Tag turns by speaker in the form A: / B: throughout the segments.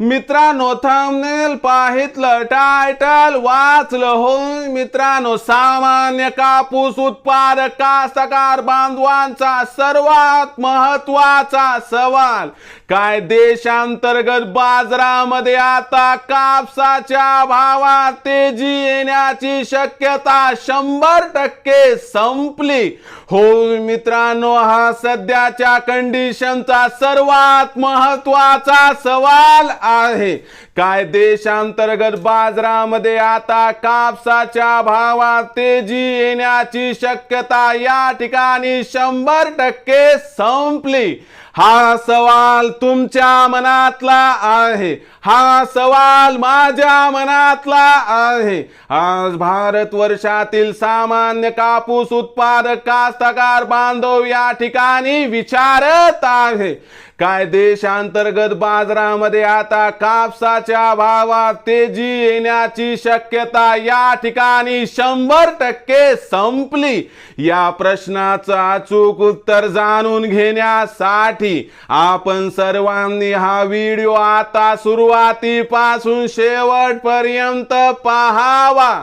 A: मित्रांनो thumbnail पाहितलं title वाचलं होय. मित्रांनो सामान्य कापूस उत्पादक कास्तकार बांधवांचा सर्वात महत्त्वाचा सवाल काय देशांतर्गत बाजारामध्ये आता कापसाच्या भावात तेजी येण्याची शक्यता शंभर टक्के संपली? हो मित्रांनो हा सध्याच्या कंडिशनचा सर्वात महत्त्वाचा सवाल आहे? कायदेशांतर्गत बाजारामध्ये आता कापसाच्या भावात तेजी येण्याची शक्यता या ठिकाणी शंभर टक्के संपली. हा सवाल तुमच्या मनातला आहे. हा सवाल माझ्या मनातला आहे. आज भारत वर्षातील सामान्य कापूस उत्पादक कास्तकार बांधव या ठिकाणी विचारत आहे. काय देशांतर्गत बाजारामध्ये आता कापसाच्या भावात तेजी येण्याची शक्यता या ठिकाणी शंभर टक्के संपली. या प्रश्नाचं अचूक उत्तर जाणून घेण्यासाठी आपण सर्वांनी हा व्हिडिओ आता सुरुवातीपासून शेवटपर्यंत पाहावा.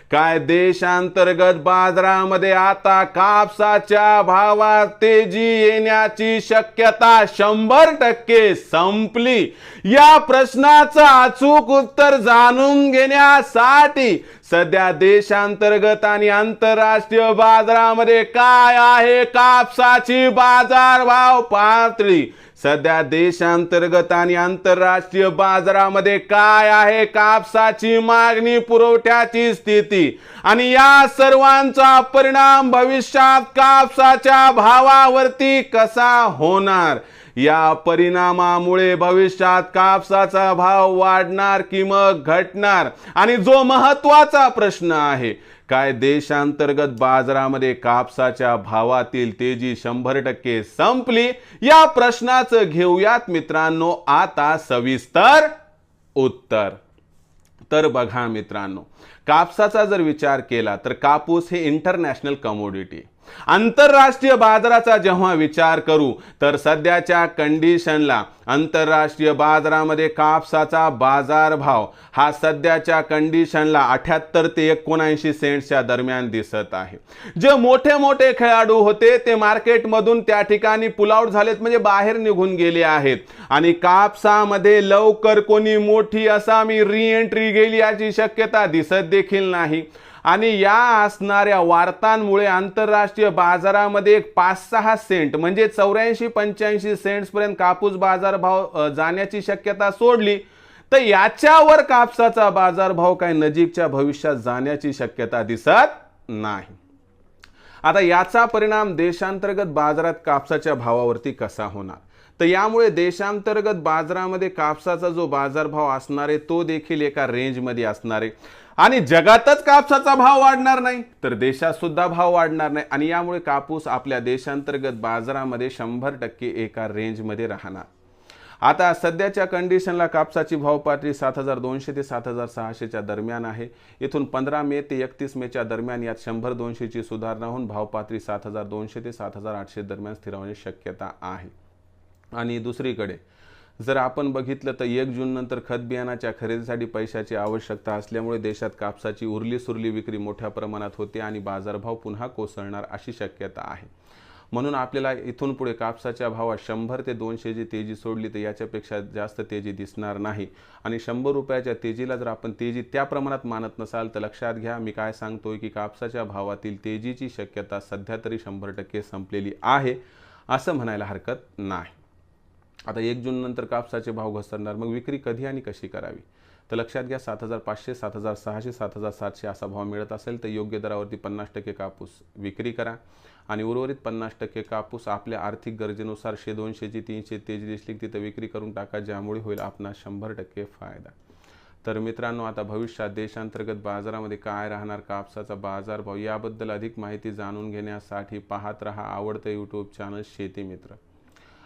A: काय देशांतर्गत बाजारामध्ये आता कापसाच्या भावात तेजी येण्याची शक्यता शंभर टक्के संपली. या प्रश्नाचं अचूक उत्तर जाणून घेण्यासाठी सध्या देशांतर्गत आणि आंतरराष्ट्रीय बाजारामध्ये काय आहे? कापसाची बाजारभाव पातळी सध्या देशांतर्गत आणि आंतरराष्ट्रीय बाजारामध्ये काय आहे कापसाची मागणी पुरवठ्याची स्थिती आणि या सर्वांचा परिणाम भविष्यात कापसाच्या भावावरती कसा होणार? या परिणामामुळे भविष्यात कापसाचा भाव वाढणार की मग घटणार? आणि जो महत्त्वाचा प्रश्न आहे काय देशांतर्गत बाजारामध्ये कापसाच्या भावातील तेजी शंभर टक्के संपली? या प्रश्नाचं घेऊयात मित्रांनो आता सविस्तर उत्तर. तर बघा मित्रांनो कापसाचा जर विचार केला तर कापूस हे इंटरनॅशनल कमोडिटी आंतरराष्ट्रीय बाजाराचा जेव्हा विचार करू तर सध्याच्या कंडिशनला आंतरराष्ट्रीय बाजारामध्ये कापसाचा बाजारभाव हा सध्याच्या कंडिशनला अठ्याहत्तर ते एकोणऐंशी सेंट्सच्या दरम्यान दिसत आहे. जे मोठे मोठे खेळाडू होते ते मार्केटमधून त्या ठिकाणी पुलआउट झालेत म्हणजे बाहेर निघून गेले आहेत. आणि कापसामध्ये लवकर कोणी मोठी असा मी रिएंट्री गेली याची शक्यता दिसत देखील नाही. आणि या असणाऱ्या वार्तांमुळे आंतरराष्ट्रीय बाजारामध्ये एक पाच सहा सेंट म्हणजे चौऱ्याऐंशी पंच्याऐंशी सेंट्सपर्यंत कापूस बाजारभाव जाण्याची शक्यता सोडली तर याच्यावर कापसाचा बाजारभाव काही नजीकच्या भविष्यात जाण्याची शक्यता दिसत नाही. आता याचा परिणाम देशांतर्गत बाजारात कापसाच्या भावावरती कसा होणार? तर यामुळे देशांतर्गत बाजारामध्ये कापसाचा जो बाजारभाव असणार आहे तो देखील एका रेंजमध्ये असणार. आहे आणि जगातच कापसाचा भाव वाढणार नाही तर देशात सुद्धा भाव वाढणार नाही. आणि यामुळे कापूस आपल्या देशांतर्गत बाजारामध्ये शंभर टक्के एका रेंजमध्ये राहणार. आता सध्याच्या कंडिशनला कापसाची भाव पातळी सात हजार दोनशे ते सात हजार सहाशेच्या दरम्यान आहे. इथून पंधरा मे ते एकतीस मेच्या दरम्यान यात शंभर दोनशेची सुधारणा होऊन भाव पातळी सात हजार दोनशे ते सात हजार आठशे दरम्यान स्थिरावण्याची शक्यता आहे. आणि दुसरीकडे जर आपण बघितलं तर एक जून नंतर खत बियाणाच्या खरेदीसाठी पैशाची आवश्यकता असल्यामुळे देशात कापसाची उरली सुरली विक्री मोठ्या प्रमाणात होते आणि बाजारभाव पुन्हा कोसळणार अशी शक्यता आहे. म्हणून आपल्याला इथून पुढे कापसाच्या भावात शंभर ते दोनशे जी तेजी सोडली तर याच्यापेक्षा जास्त तेजी दिसणार नाही. आणि शंभर रुपयाच्या तेजीला जर आपण तेजी त्या प्रमाणात मानत नसाल तर लक्षात घ्या मी काय सांगतोय की कापसाच्या भावातील तेजीची शक्यता सध्या तरी शंभर टक्के संपलेली आहे असं म्हणायला हरकत नाही. आता एक जून नंतर कापसाचे भाव घसरणार. मग विक्री कधी आणि कशी करावी? तर लक्षात घ्या सात हजार पाचशे सात हजार सहाशे सात हजार सातशे असा भाव मिळत असेल तर योग्य दरावरती पन्नास टक्के कापूस विक्री करा. आणि उर्वरित पन्नास टक्के कापूस आपल्या आर्थिक गरजेनुसार शे दोनशेची तीनशे तेजी दिसली तिथं विक्री करून टाका ज्यामुळे होईल आपणास शंभर टक्के फायदा. तर मित्रांनो आता भविष्यात देशांतर्गत बाजारामध्ये काय राहणार कापसाचा बाजारभाव याबद्दल अधिक माहिती जाणून घेण्यासाठी पाहत रहा आवडतं यूट्यूब चॅनल शेती मित्र.